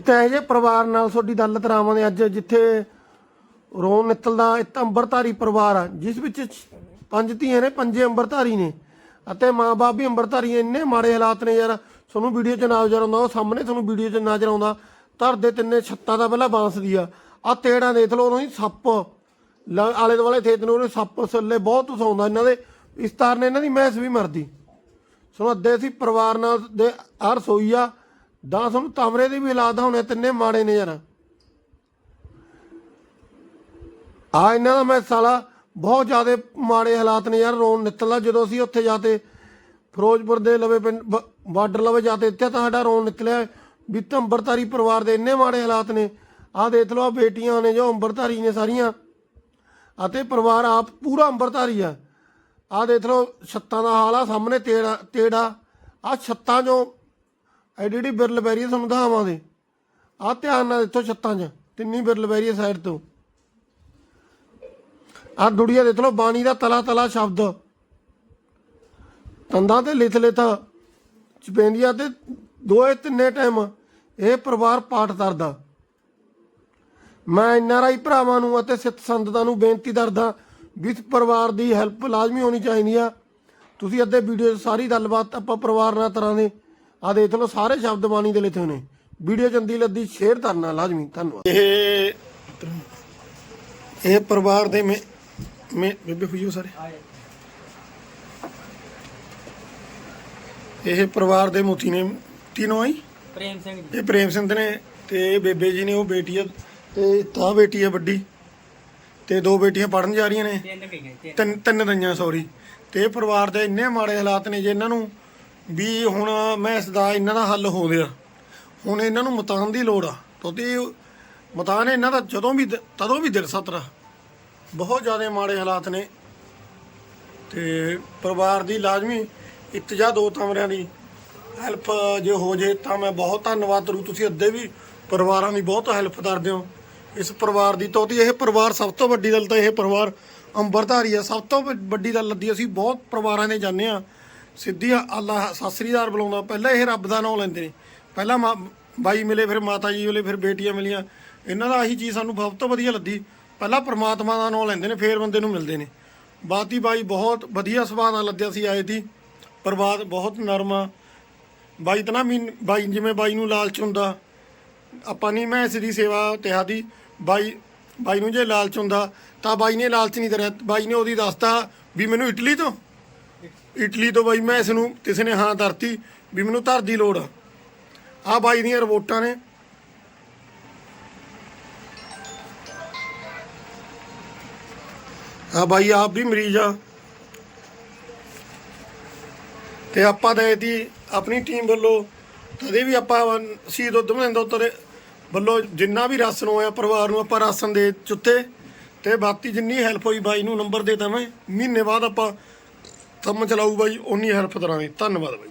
ਜਿੱਥੇ ਇਹ ਜੇ ਪਰਿਵਾਰ ਨਾਲ ਤੁਹਾਡੀ ਗੱਲ ਤਰਾਵਾਂਗੇ ਅੱਜ ਜਿੱਥੇ ਰੋਣ ਨਿਕਲਦਾ ਇੱਕ ਅੰਬਰਧਾਰੀ ਪਰਿਵਾਰ ਆ, ਜਿਸ ਵਿੱਚ ਪੰਜ ਧੀਆਂ ਨੇ, ਪੰਜੇ ਅੰਬਰਧਾਰੀ ਨੇ ਅਤੇ ਮਾਂ-ਬਾਪ ਵੀ ਅੰਬਰਧਾਰੀ ਇੰਨੇ ਮਾੜੇ ਹਾਲਾਤ ਨੇ ਯਾਰ, ਤੁਹਾਨੂੰ ਵੀਡੀਓ 'ਚ ਨਜ਼ਰ ਆਉਂਦਾ, ਉਹ ਸਾਹਮਣੇ ਤੁਹਾਨੂੰ ਵੀਡੀਓ 'ਚ ਨਜ਼ਰ ਆਉਂਦਾ ਧਰ ਦੇ ਤਿੰਨੇ ਛੱਤਾਂ ਦਾ ਪਹਿਲਾਂ ਬਾਂਸ ਦੀ ਆ ਆ ਤੇੜਾਂ ਦੇਖ ਲਓ, ਉਹਨਾਂ ਦੀ ਸੱਪ, ਲ- ਆਲੇ ਦੁਆਲੇ ਖੇਤ ਨੂੰ, ਉਹਨੇ ਸੱਪ ਸੱਲੇ ਬਹੁਤ ਉਸਾਉਂਦਾ, ਇਹਨਾਂ ਦੇ ਇਸ ਤਾਰ ਨੇ, ਇਹਨਾਂ ਦੀ ਮੈਸ ਵੀ ਮਰਦੀ। ਸੁਣੋ, ਅੱਧੇ ਸੀ ਪਰਿਵਾਰ ਨਾਲ ਦੇ ਆ ਰਸੋਈ ਆ ਦਾ ਹੁਣ ਕਮਰੇ ਦੇ ਵੀ ਹਾਲਾਤ ਹੋਣੇ ਤਿੰਨੇ ਮਾੜੇ ਨੇ ਯਾਰ। ਆ ਇਹਨਾਂ ਦਾ ਮੈਂ ਸਾਲਾ ਬਹੁਤ ਜ਼ਿਆਦਾ ਮਾੜੇ ਹਾਲਾਤ ਨੇ ਯਾਰ, ਰੋਣ ਨਿਕਲਦਾ ਜਦੋਂ ਅਸੀਂ ਉੱਥੇ ਜਾਤੇ ਫਿਰੋਜ਼ਪੁਰ ਦੇ ਲਵੇ ਪਿੰਡ ਬਾਰਡਰ ਲਵੇ ਜਾਤੇ ਇੱਥੇ ਤਾਂ ਸਾਡਾ ਰੋਣ ਨਿਕਲਿਆ ਵੀ ਤਾਂ ਅੰਬਰਧਾਰੀ ਪਰਿਵਾਰ ਦੇ ਇੰਨੇ ਮਾੜੇ ਹਾਲਾਤ ਨੇ। ਆਹ ਦੇਖ ਲਓ, ਆਹ ਬੇਟੀਆਂ ਨੇ ਜੋ ਅੰਬਰਧਾਰੀ ਨੇ ਸਾਰੀਆਂ। ਅਤੇ ਪਰਿਵਾਰ ਆਪ ਪੂਰਾ ਅੰਬਰਧਾਰੀ ਆ। ਆਹ ਦੇਖ ਲਓ, ਛੱਤਾਂ ਦਾ ਹਾਲ ਆ, ਸਾਹਮਣੇ ਤੇੜਾ ਤੇੜਾ। ਆ ਛੱਤਾਂ ਜੋ ਐਡੀ ਐਡੀ ਬਿਰਲ ਬੈਰੀ ਤੁਹਾਨੂੰ ਦਿਖਾਵਾਂਗੇ। ਆ ਧਿਆਨ ਨਾਲ ਦੇਖੋ ਛੱਤਾਂ 'ਚ, ਤਿੰਨੀ ਬਿਰਲ ਬੈਰੀ ਸਾਈਡ ਤੋਂ। ਆ ਦੁੜੀਆ ਦੇਖ ਲਓ, ਬਾਣੀ ਦਾ ਤਲਾ ਤਲਾ ਸ਼ਬਦ। ਤੰਦਾਂ ਤੇ ਲਿਖ ਲਿਥ, ਚਪੇਂਦੀਆਂ ਤੇ ਦੋਏ ਤਿੰਨੇ ਟਾਈਮ ਇਹ ਪਰਿਵਾਰ ਪਾਠ ਕਰਦਾ। ਮੈਂ ਐਨਆਰਆਈ ਭਰਾਵਾਂ ਨੂੰ ਅਤੇ ਸਿੱਖ ਸੰਗਤਾਂ ਨੂੰ ਬੇਨਤੀ ਕਰਦਾ ਵੀ ਪਰਿਵਾਰ ਦੀ ਹੈਲਪ ਲਾਜ਼ਮੀ ਹੋਣੀ ਚਾਹੀਦੀ ਆ। ਤੁਸੀਂ ਅੱਧੇ ਵੀਡੀਓ 'ਚ ਸਾਰੀ ਗੱਲਬਾਤ ਆਪਾਂ ਪਰਿਵਾਰ ਨਾਲ ਤਰ੍ਹਾਂ ਦੇ ਆ ਦੇਖ ਲਓ ਸਾਰੇ ਸ਼ਬਦ ਬਾਣੀ ਦੇ ਲਿਖੇ ਹੋਏ ਨੇ। ਵੀਡੀਓ ਚੰਦੀ ਲੱਦੀ ਸ਼ੇਅਰ ਕਰਨਾ ਲਾਜ਼ਮੀ ਧੰਨਵਾਦ। ਇਹ ਇਹ ਪਰਿਵਾਰ ਦੇ ਮੇ ਮੇ ਬੇਬੇ ਖੁਸ਼ੀ ਸਾਰੇ? ਇਹ ਪਰਿਵਾਰ ਦੇ ਮੁਖੀ ਨੇ ਤਿੰਨੋਂ ਆਈ? ਪ੍ਰੇਮ ਸਿੰਘ ਜੀ। ਇਹ ਪ੍ਰੇਮ ਸਿੰਘ ਨੇ ਤੇ ਇਹ ਬੇਬੇ ਜੀ ਨੇ ਉਹ ਬੇਟੀ ਆ ਤੇ ਤਾਂ ਬੇਟੀ ਆ ਵੱਡੀ। ਤੇ ਦੋ ਬੇਟੀਆਂ ਪੜਨ ਜਾ ਰਹੀਆਂ ਨੇ। ਤਿੰਨ ਗਈਆਂ ਤਿੰਨ। ਤਿੰਨ ਤਿੰਨ ਰਹੀਆਂ ਸੌਰੀ ਤੇ ਇਹ ਪਰਿਵਾਰ ਦੇ ਇੰਨੇ ਮਾੜੇ ਹਾਲਾਤ ਨੇ ਜੇ ਇਹਨਾਂ ਨੂੰ ਵੀ ਹੁਣ ਮੈਂ ਇਸ ਦਾ ਇਹਨਾਂ ਦਾ ਹੱਲ ਹੋ ਗਿਆ ਹੁਣ ਇਹਨਾਂ ਨੂੰ ਮਤਾਨ ਦੀ ਲੋੜ ਆ। ਕਿਉਂਕਿ ਮਤਾਨ ਇਹਨਾਂ ਦਾ ਜਦੋਂ ਵੀ ਤਦੋਂ ਵੀ ਦਿਲ ਸਤਰਾ ਬਹੁਤ ਜ਼ਿਆਦਾ ਮਾੜੇ ਹਾਲਾਤ ਨੇ। ਤੇ ਪਰਿਵਾਰ ਦੀ ਲਾਜ਼ਮੀ ਇੱਕ ਜਾਂ ਦੋ ਕਮਰਿਆਂ ਦੀ ਹੈਲਪ ਜੇ ਹੋ ਜੇ ਤਾਂ ਮੈਂ ਬਹੁਤ ਧੰਨਵਾਦ ਕਰੂ। ਤੁਸੀਂ ਅੱਧੇ ਵੀ ਪਰਿਵਾਰਾਂ ਦੀ ਬਹੁਤ ਹੈਲਪ ਕਰਦੇ ਹੋ। ਇਸ ਪਰਿਵਾਰ ਦੀ ਤੋਤੀ ਇਹ ਪਰਿਵਾਰ ਸਭ ਤੋਂ ਵੱਡੀ ਗੱਲ ਤਾਂ ਇਹ ਪਰਿਵਾਰ ਅੰਬਰਧਾਰੀ ਆ। ਸਭ ਤੋਂ ਵੱ- ਵੱਡੀ ਗੱਲ ਲੱਦੀ ਅਸੀਂ ਬਹੁਤ ਪਰਿਵਾਰਾਂ ਦੇ ਜਾਂਦੇ ਆ ਸਿੱਧੀ ਅੱਲਾ ਸਤਿ ਬੁਲਾਉਂਦਾ। ਪਹਿਲਾਂ ਇਹ ਰੱਬ ਦਾ ਨਾਮ ਲੈਂਦੇ ਨੇ। ਪਹਿਲਾਂ ਮਾਂ- ਬਾਈ ਮਿਲੇ, ਫਿਰ ਮਾਤਾ ਜੀ ਮਿਲੇ, ਫਿਰ ਬੇਟੀਆਂ ਮਿਲੀਆਂ। ਇਹਨਾਂ ਦਾ ਆਹੀ ਚੀਜ਼ ਸਾਨੂੰ ਬਹੁਤ ਵਧੀਆ ਲੱਦੀ। ਪਹਿਲਾਂ ਪ੍ਰਮਾਤਮਾ ਦਾ ਨਾਮ ਲੈਂਦੇ ਨੇ, ਫਿਰ ਬੰਦੇ ਨੂੰ ਮਿਲਦੇ ਨੇ। ਬਾਤੀ ਬਾਈ ਬਹੁਤ ਵਧੀਆ ਸੁਭਾਅ ਨਾਲ ਲੱਦਿਆ ਸੀ ਆਏ ਦੀ। ਪਰਿਵਾਰ ਬਹੁਤ ਨਰਮ ਆ। ਬਾਈ ਤਾਂ ਨਾ ਮੀਨ ਬਾਈ ਜਿਵੇਂ ਬਾਈ ਨੂੰ ਲਾਲਚ ਹੁੰਦਾ, ਆਪਾਂ ਨਹੀਂ ਮੈਂ ਇਸ ਦੀ ਸੇਵਾ ਤਿਹਾ ਦੀ। ਬਾਈ ਬਾਈ ਨੂੰ ਜੇ ਲਾਲਚ ਹੁੰਦਾ, ਤਾਂ ਬਾਈ ਨੇ ਲਾਲਚ ਨਹੀਂ ਕਰਿਆ ਬਾਈ ਨੇ ਉਹਦੀ ਦੱਸਤਾ ਵੀ ਮੈਨੂੰ ਇਟਲੀ ਤੋਂ। ਇਟਲੀ ਤੋਂ ਬਾਈ ਮੈਂ ਇਸ ਨੂੰ ਕਿਸੇ ਨੇ ਹਾਂ ਧਰਤੀ ਵੀ ਮੈਨੂੰ ਧਰ ਦੀ ਲੋੜ ਆ। ਆ ਬਾਈ ਦੀਆਂ ਰਿਪੋਰਟਾਂ ਨੇ। ਆ ਬਾਈ ਆਪ ਵੀ ਮਰੀਜ਼ ਆ। ਤੇ ਆਪਾਂ ਤਾਂ ਇਹਦੀ ਆਪਣੀ ਟੀਮ ਵੱਲੋਂ ਕਦੇ ਵੀ ਆਪਾਂ ਸ਼ਹੀਦ ਦੁੱਧ ਸਿੰਘ ਦੋਤਰੇ ਵੱਲੋਂ ਜਿੰਨਾ ਵੀ ਰਾਸ਼ਨ ਹੋਇਆ ਪਰਿਵਾਰ ਨੂੰ ਆਪਾਂ ਰਾਸ਼ਨ ਦੇ ਚੁੱਤੇ ਤੇ ਬਾਕੀ ਜਿੰਨੀ ਹੈਲਪ ਹੋਈ ਬਾਈ ਨੂੰ ਨੰਬਰ ਦੇ ਦਾਂ ਮੈਂ ਮਹੀਨੇ ਬਾਅਦ ਆਪਾਂ ਕੰਮ ਚਲਾਊ ਬਾਈ ਉਨੀ ਹੈਲਪ ਕਰਾਂਗੇ। ਧੰਨਵਾਦ ਬਾਈ।